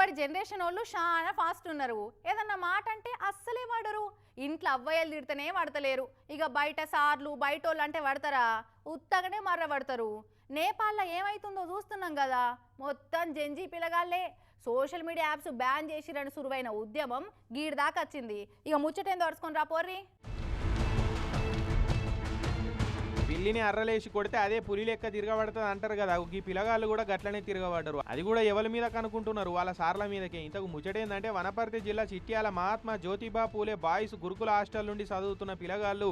ఇప్పటి జనరేషన్ వాళ్ళు చాలా ఫాస్ట్ ఉన్నారు. ఏదన్నా మాట అంటే అస్సలే వాడరు. ఇంట్లో అవ్వయ్యలు తిడితేనే పడతలేరు ఇక బయట సార్లు బయట వాళ్ళు అంటే పడతారా ఉత్తగానే మర్ర పడతారు. నేపాల్లో ఏమవుతుందో చూస్తున్నాం కదా. మొత్తం జంజీ పిల్లగాళ్ళే. సోషల్ మీడియా యాప్స్ బ్యాన్ చేసిరని సురువైన ఉద్యమం గీడిదాకా వచ్చింది. ఇక ముచ్చటేం దొరుచుకొని రా పోర్రి. పిల్లిని అర్రలేసి కొడితే అదే పులి లెక్క తిరగబడుతుంది అంటారు కదా. ఈ పిల్లగాళ్ళు కూడా గట్లనే తిరగబడ్డారు. అది కూడా ఎవరి మీద కనుక్కుంటున్నారు? వాళ్ళ సార్ల మీదకే. ఇంతకు ముచ్చటేందంటే వనపర్తి జిల్లా చిట్యాల మహాత్మా జ్యోతిబా పూలే బాయ్స్ గురుకుల హాస్టల్ నుండి చదువుతున్న పిల్లగాళ్ళు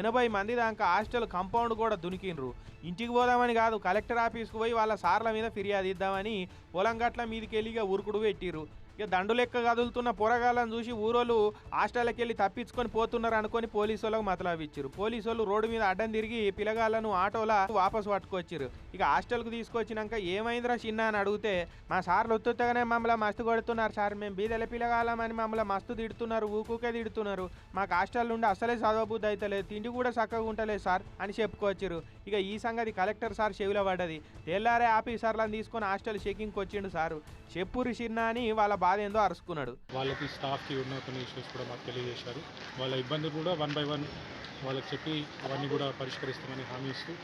ఎనభై మంది దాకా హాస్టల్ కాంపౌండ్ కూడా దునికిండ్రు. ఇంటికి పోదామని కాదు కలెక్టర్ ఆఫీస్కి పోయి వాళ్ళ సార్ల మీద ఫిర్యాదు ఇద్దామని పొలం గట్ల మీదకి ఉరుకుడు పెట్టిరు ఇక దండులెక్క కదులుతున్న పొరగాలను చూసి ఊరోళ్ళు హాస్టల్కి వెళ్ళి తప్పించుకొని పోతున్నారు అనుకొని పోలీసు వాళ్ళకు మతలావిచ్చారు పోలీసు వాళ్ళు రోడ్డు మీద అడ్డం తిరిగి పిల్లగాళ్ళను ఆటోలా వాపస్ పట్టుకొచ్చారు. ఇక హాస్టల్కు తీసుకొచ్చినాక ఏమైందిరా చిన్న అని అడిగితే మా సార్లు ఒత్తుతగానే మమ్మల్ని మస్తు కొడుతున్నారు సార్ మేము బీదల పిల్లగాళ్ళమని మమ్మల్ని మస్తు తిడుతున్నారు ఊకుకే తిడుతున్నారు. మాకు హాస్టల్ నుండి అసలే చదవబుద్ధి అవుతలేదు తిండి కూడా చక్కగా ఉంటలేదు సార్ అని చెప్పుకొచ్చారు. ఇక ఈ సంగతి కలెక్టర్ సార్ చెవిలో పడ్డది. తెల్లారే ఆఫీసర్లను తీసుకొని హాస్టల్ చెకింగ్కి వచ్చిండు సారు. చెప్పురు చిన్న అని వాళ్ళ బాధ ఏందో అరుచుకున్నాడు వాళ్ళకి స్టాఫ్కి ఉన్న కొన్ని ఇష్యూస్ కూడా మాకు తెలియజేశారు. వాళ్ళ ఇబ్బందులు కూడా వన్ బై వన్ వాళ్ళకి చెప్పి అవన్నీ కూడా పరిష్కరిస్తామని హామీ ఇస్తూ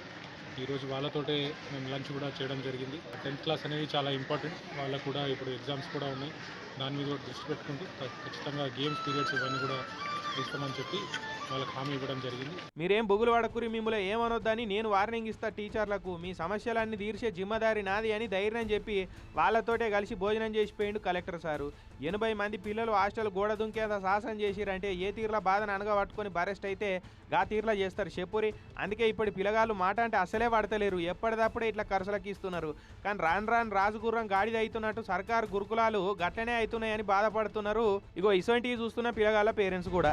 ఈరోజు వాళ్ళతోటే మేము లంచ్ కూడా చేయడం జరిగింది. టెన్త్ క్లాస్ అనేది చాలా ఇంపార్టెంట్ వాళ్ళకు కూడా ఇప్పుడు ఎగ్జామ్స్ కూడా ఉన్నాయి. దాని మీద కూడా దృష్టి పెట్టుకుంటూ ఖచ్చితంగా గేమ్స్ పీరియడ్స్ ఇవన్నీ కూడా ఇస్తామని చెప్పి వాళ్ళకి హామీ ఇవ్వడం జరిగింది. మీరేం బొగులు పడకురి మిమ్మల్ని ఏమనొద్దని నేను వార్నింగ్ ఇస్తా టీచర్లకు. మీ సమస్యలన్నీ తీర్చే జిమ్మదారి నాది అని ధైర్యం చెప్పి వాళ్ళతోటే కలిసి భోజనం చేసిపోయిండు కలెక్టర్ సారు. ఎనభై మంది పిల్లలు హాస్టల్ గోడ దుంకేంత సాహసం చేసిరంటే ఏ తీర్ల బాధను అనగబట్టుకొని బరెస్ట్ అయితే గా తీర్లా చేస్తారు చెప్పురి. అందుకే ఇప్పుడు పిల్లగాళ్ళు మాట అంటే అసలే పడతలేరు. ఎప్పటిదప్పుడే ఇట్లా కరసలకి ఇస్తున్నారు. కానీ రాను రాను రాజుగుర్రం గాడిద అవుతున్నట్టు సర్కారు గురుకులాలు గట్లనే అవుతున్నాయని బాధపడుతున్నారు. ఇగో ఇసొంటివి చూస్తున్న పిల్లగాళ్ళ పేరెంట్స్ కూడా.